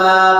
أما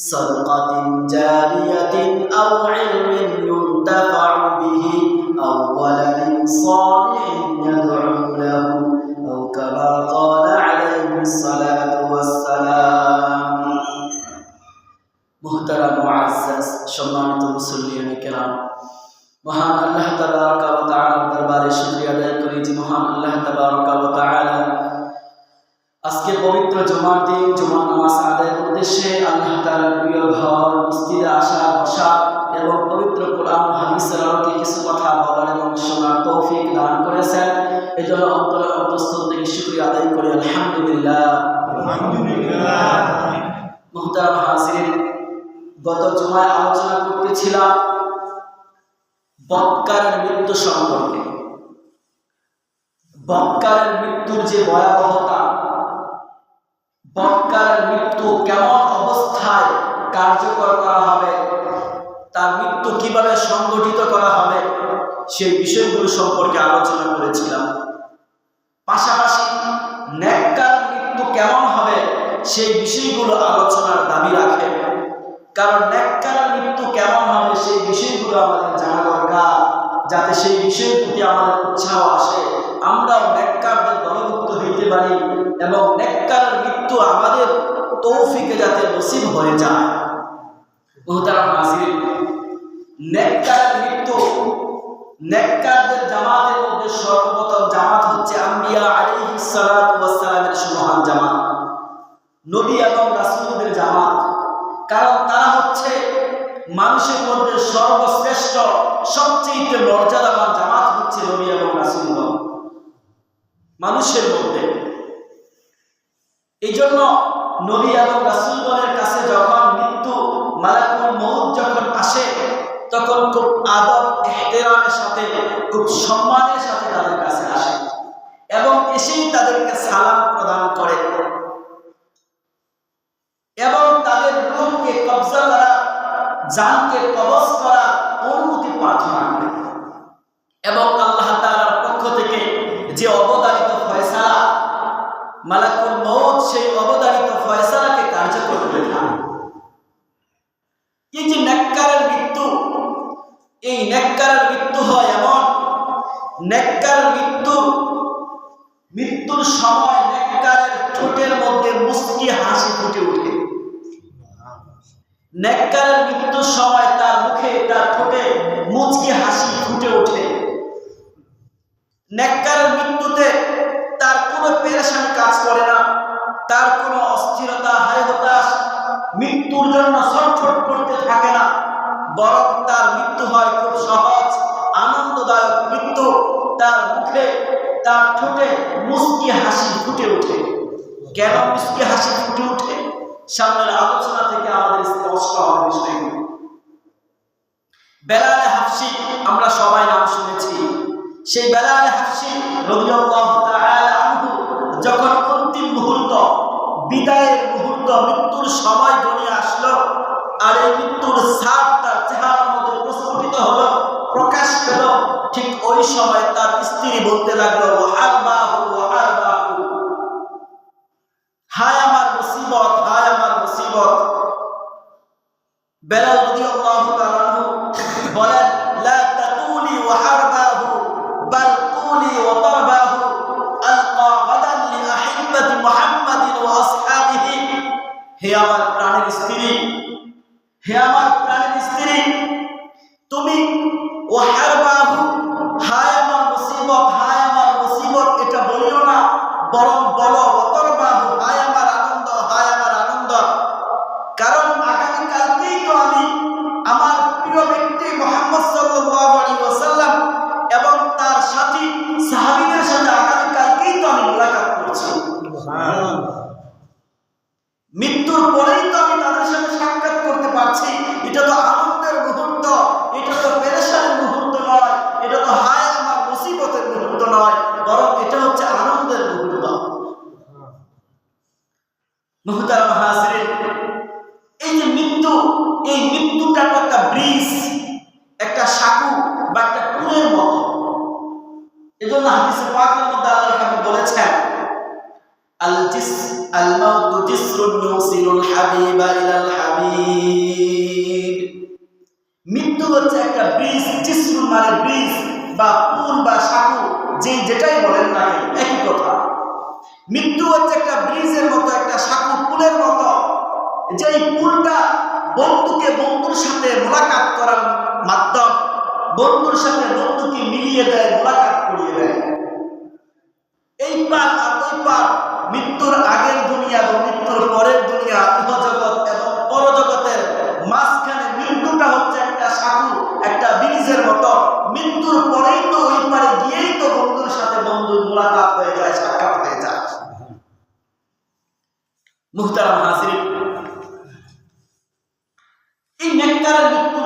صدقة গত জুমায় আলোচনা করতেছিলাম বৎকারের মৃত্যু সম্পর্কে। বৎকারের মৃত্যুর যে ভয়াবহতা বৎকারের মৃত্যু কেমন অবস্থায় কার্যকর করা হবে, তার মৃত্যু কীভাবে সংগঠিত করা হবে, সেই বিষয়গুলো সম্পর্কে আলোচনা করেছিলাম। সেই বিষয়গুলো আলোচনার দাবি রাখে। কারণ ন্যাক্কার মৃত্যু কেমন হবে সেই বিষয়গুলো আমাদের জানা দরকার, যাতে সেই বিষয়ের প্রতি আমাদের উৎসাহ আসে। আমরাও নেককারদের দলভুক্ত হইতে পারি এবং নেককারের মৃত্যু আমাদের তৌফিকে যাতে নসিব হয়ে যায়। জামাতের মধ্যে সর্বপ্রথম জামাত হচ্ছে আম্বিয়া আলী সালাতু সুমহান জামাত। নবী এবং রাসূলদের জামাত। কারণ তারা হচ্ছে মানুষের মধ্যে সর্বশ্রেষ্ঠ, সবচেয়ে মর্যাদাবান জামাত হচ্ছে নবী এবং রাসূলগণ মানুষের মধ্যে। এই জন্য নবী এবং রাসূলগণের কাছে যখন মৃত্যু, মালাকুল মউত যখন আসে, তখন খুব আদব, এহতেরামের সাথে, খুব সম্মানের সাথে তাদের কাছে আসে এবং এসেই তাদেরকে সালাম প্রদান করে। জানকে কবজ করার অনুমতি প্রার্থনা করে। এবং নেককারের মৃত্যুতে তার কোনো পেরেশানি কাজ করে না। তার কোনো অস্থিরতা হায় হতাশ মৃত্যুর জন্য ছটফট করতে থাকে না। বরং তার মৃত্যু হয় খুব সহজ, আনন্দদায়ক মৃত্যু। তার মুখে, তার ঠোঁটে মুস্কি হাসি ফুটে ওঠে। কেন মুস্কি হাসি ফুটে ওঠে? সামনের আলোচনা থেকে আমাদের স্পষ্ট হবে বিষয়গুলো। বেলালে হাফসি, আমরা সবাই নাম শুনেছি। সেই বেলালে আনহু যখন অন্তিম মুহূর্ত, বিদায়ের মুহূর্ত, মৃত্যুর সময় গনিয়ে আসলো আর এই মৃত্যুর ছাপ তার চেহারার মধ্যে প্রস্ফুটিত হলো, প্রকাশ পেল, ঠিক ওই সময় তার স্ত্রী বলতে লাগল ওহার বাহু হায় আমার মুসিবত, হায় আমার মুসিবত। বেলাল মুহূর্ত নয় বরং এটা হচ্ছে আনন্দের মুহূর্ত। মুহতারাম যেই পুলটা বন্ধুকে বন্ধুর সাথে মোলাকাত করার মাধ্যম, বন্ধুর সাথে বন্ধুকে মিলিয়ে দেয়, মোলাকাত করিয়ে দেয়। এই পার আর ওই পার মৃত্যুর আগের দুনিয়া এবং মৃত্যুর পরের দুনিয়া ইহজগৎ এবং পরজগতের মাঝখানে মৃত্যুটা হচ্ছে একটা সাধু একটা ব্রিজের মতো। মৃত্যুর পরেই তো ওই পারে গিয়েই তো বন্ধুর সাথে বন্ধুর মোলাকাত হয়ে যায়, সাক্ষাৎ হয়ে যায়। মুহতারাম হাজির এই নেককারের মৃত্যুর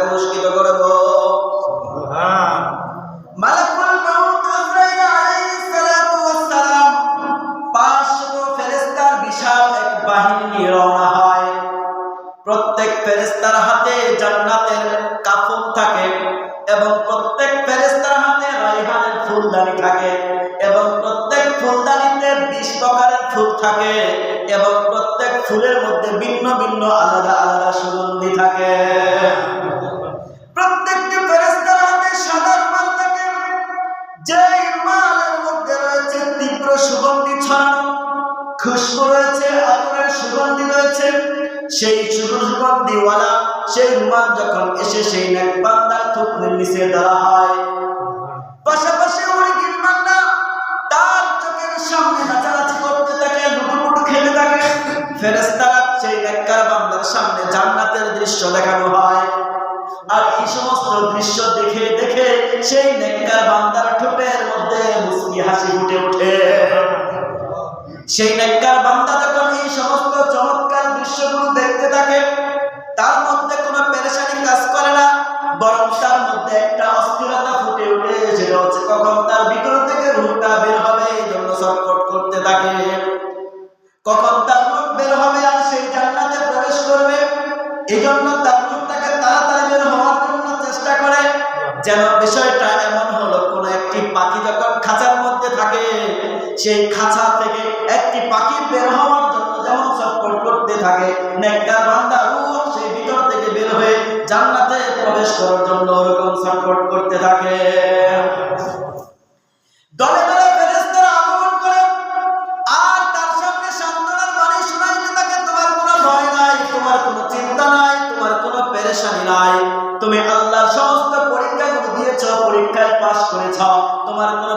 পুরস্কৃত করব খুশবু রয়েছে আতরের সুগন্ধি রয়েছে। সেই সুগন্ধিওয়ালা সেই রুমাল যখন এসে সেই নেক বান্দার থুতনির নিচে দেওয়া হয়। পাশাপাশি মুরগির বান্দা তার চোখের সামনে নাচানাচি করতে থাকে, লুটুপুটু খেতে থাকে। ফেরেস্তারা সেই নেককার বান্দার সামনে জান্নাতের দৃশ্য দেখানো হয়। আর এই সমস্ত দৃশ্য দেখে দেখে সেই নেককার বান্দার ঠোঁটের মধ্যে মুসকি হাসি ফুটে ওঠে। সেই নেককার বান্দা যখন এই সমস্ত প্রবেশ করার জন্য ওরকম সাপোর্ট করতে থাকে। দলে দলে আগমন করে। আর তার সামনে সান্ত্বনার বাণী শোনাইতে থাকে, তোমার কোনো ভয় নাই, তোমার কোনো চিন্তা নাই, তোমার কোনো পেরেশানি নাই। তুমি আল্লাহর সমস্ত পরীক্ষাগুলো দিয়েছ, পরীক্ষায় পাশ করেছ। তোমার কোনো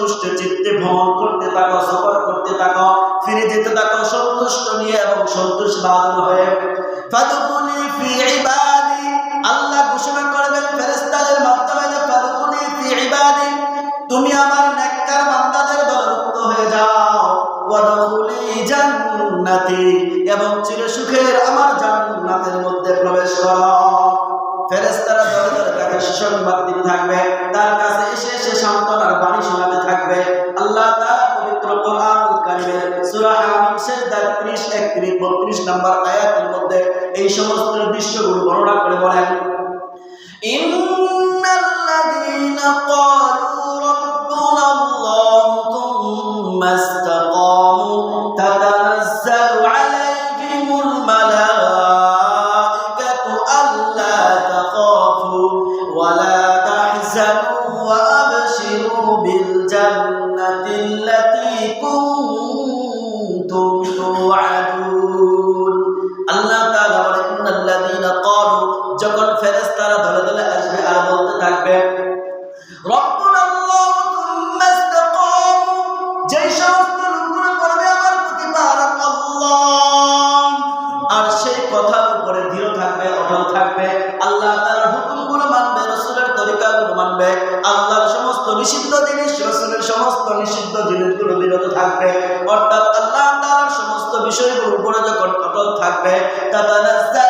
সন্তুষ্ট, চিত্তে ভ্রমণ করতে থাকো, সফর করতে থাকো, ফিরে যেতে থাকো, সন্তুষ্ট নিয়ে এবং সন্তুষ্ট বাদন হয়ে। আল্লাহ ঘোষণা সমস্ত লোকগুলো করবে আমার প্রতিপালক আল্লাহ। আর সেই কথার উপরে দৃঢ় থাকবে, অটল থাকবে। আল্লাহ তাআলার হুকুমগুলো মানবে, রাসূলের তরিকাগুলো মানবে। আল্লাহর সমস্ত নিষিদ্ধ জিনিস, রাসূলের সমস্ত নিষিদ্ধ জিনিসগুলো বিরত থাকবে। অর্থাৎ আল্লাহ তাআলার সমস্ত বিষয়গুলোর উপরে যখন অটল থাকবে, তাতানাজ্জালু আলাইহিমুল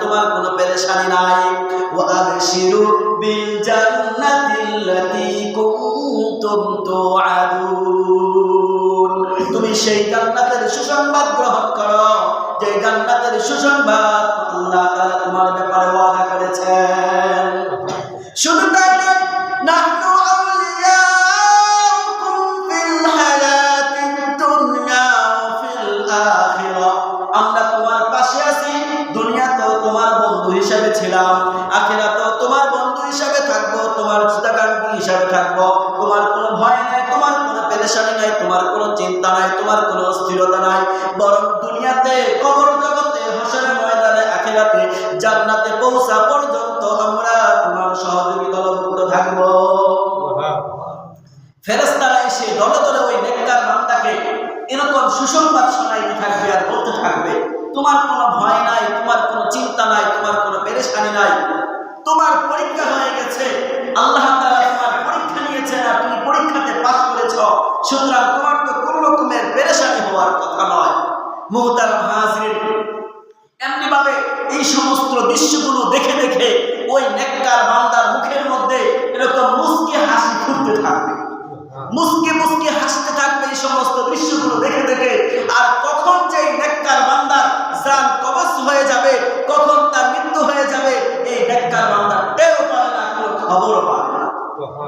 তোমার কোনো পেরেশানি নাই। ও বিল কুনতুম তুআদুন। তুমি সেই জান্নাতের সুসংবাদ গ্রহণ করো, যে জান্নাতের সুসংবাদ আল্লাহ তাআলা তোমার ব্যাপারে ওয়াদা করেছেন। শুধু তাই তোমার চিতাকাঙ্ক্ষী হিসাবে থাকব। তোমার কোনো ভয় নাই তোমার কোনো পেরেশানি নাই তোমার কোনো চিন্তা নাই তোমার কোনো অস্থিরতা নাই। বরং দুনিয়াতে কবর জগতে হাসরের ময়দানে আখিরাতে জান্নাতে পৌঁছা পর্যন্ত আমরা তোমার সহযোগী দলভুক্ত থাকব। ফেরেস্তারা এসে দলে দলে ওই নেককার বান্দাকে এরকম সুসংবাদ শোনাইতে থাকবে আর বলতে থাকবে তোমার কোনো ভয় নাই তোমার কোনো চিন্তা নাই তোমার কোনো পেরেশানি নাই। তোমার পরীক্ষা হয়ে গেছে আল্লাহ তোমার পরীক্ষা নিয়েছেন আর তুমি পরীক্ষাতে পাস করেছ। সুতরাং তোমার তো কোনো রকমের পেরেশানি হওয়ার কথা নয়। এই সমস্ত দৃশ্যগুলো দেখে দেখে ওই নেককার বান্দার মুখের মধ্যে এরকম মুসকে হাসি ফুটতে থাকবে। মুসকে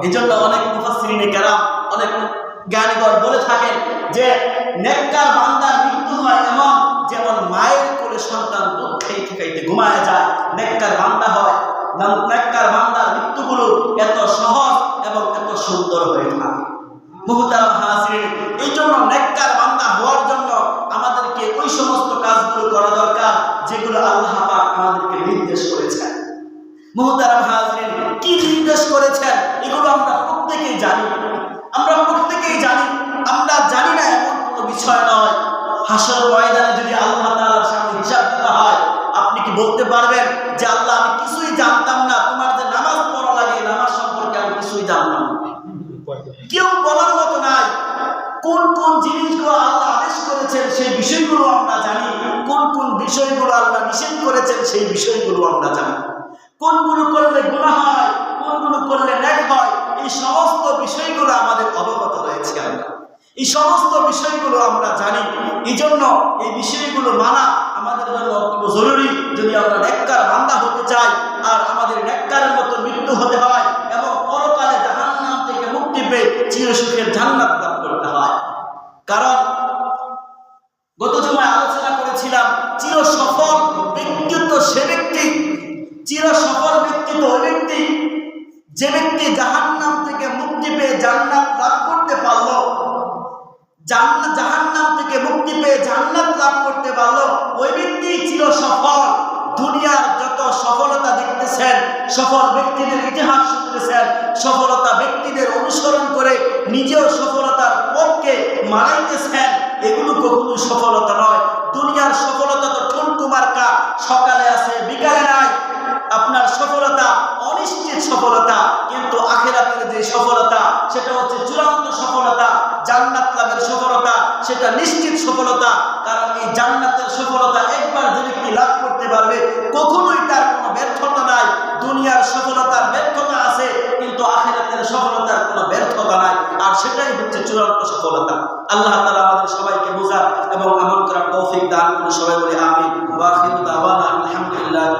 এই জন্য অনেক মুফাসসিরিনে কেরাম, অনেক জ্ঞানীগণ বলে থাকেন যে, নেককার বান্দার মৃত্যু হয় এমন যেমন মায়ের কোলে সন্তান দুধ খাইতে ঘুমায় যায়, নেককার বান্দা হয়। নেককার বান্দার মৃত্যুগুলো এত সহজ এবং এত সুন্দর হয়ে থাকে। মুহতারাম হাজির এই জন্য নেককার বান্দা হওয়ার জন্য আমাদেরকে ওই সমস্ত কাজগুলো করা দরকার যেগুলো আল্লাহ আমাদেরকে নির্দেশ করেছেন। মুহতারাম হাজরিন কি নির্দেশ করেছেন? এগুলো আমরা প্রত্যেকেই জানি, আমরা প্রত্যেকেই জানি, আমরা জানি না এমন কোনো বিষয় নয়। হাসর ময়দানে যদি আল্লাহ তাআলার সামনে হিসাব দিতে হয়, আপনি কি বলতে পারবেন যে আল্লাহ, আমি কিছুই জানতাম না, তোমার যে নামাজ পড়া লাগে, নামাজ সম্পর্কে আমি কিছুই জানতাম না। কেউ বলার মতো নাই। কোন কোন জিনিসগুলো আল্লাহ আদেশ করেছেন, সেই বিষয়গুলো আমরা জানি। কোন কোন বিষয়গুলো আল্লাহ নিষেধ করেছেন, সেই বিষয়গুলো আমরা জানি। কোনগুলো করলে গুনাহ হয় কোনগুলো করলে ন্যাক হয়। এই সমস্ত বিষয়গুলো আমাদের অবগত রয়েছে আমরা। এই সমস্ত বিষয়গুলো আমরা জানি। এই জন্য এই বিষয়গুলো মানা আমাদের জন্য অত্যন্ত জরুরি। যদি আমরা নেককার বান্দা হতে চাই আর আমাদের নেককারের মতো মৃত্যু হতে হয় এবং পরকালে জাহান্নাম থেকে মুক্তি পেয়ে চিরসুখের জান্নাত লাভ করতে হয়। কারণ ব্যক্তি জাহান্নাম থেকে মুক্তি পেয়ে জান্নাত লাভ করতে পারল। জান্নাত জাহান্নাম থেকে মুক্তি পেয়ে জান্নাত লাভ করতে পারল। ওই ব্যক্তি চির সফল। দুনিয়ার যত সফলতা দেখতেছেন, সফল ব্যক্তিদের ইতিহাস শুনতেছেন, সফলতা ব্যক্তিদের অনুসরণ করে নিজেও সফলতার পথকে মারাইতেছেন, এগুলো কখনো সফলতা নয়। দুনিয়ার সফলতা তো ঠুনটু মার্কা সকালে আছে, বিকালে সেটাই হচ্ছে চূড়ান্ত সফলতা। আল্লাহ তালা আমাদের সবাইকে বোঝা এবং আমল করার তৌফিক দান করে সবাই বলে আমিন। আলহামদুলিল্লাহি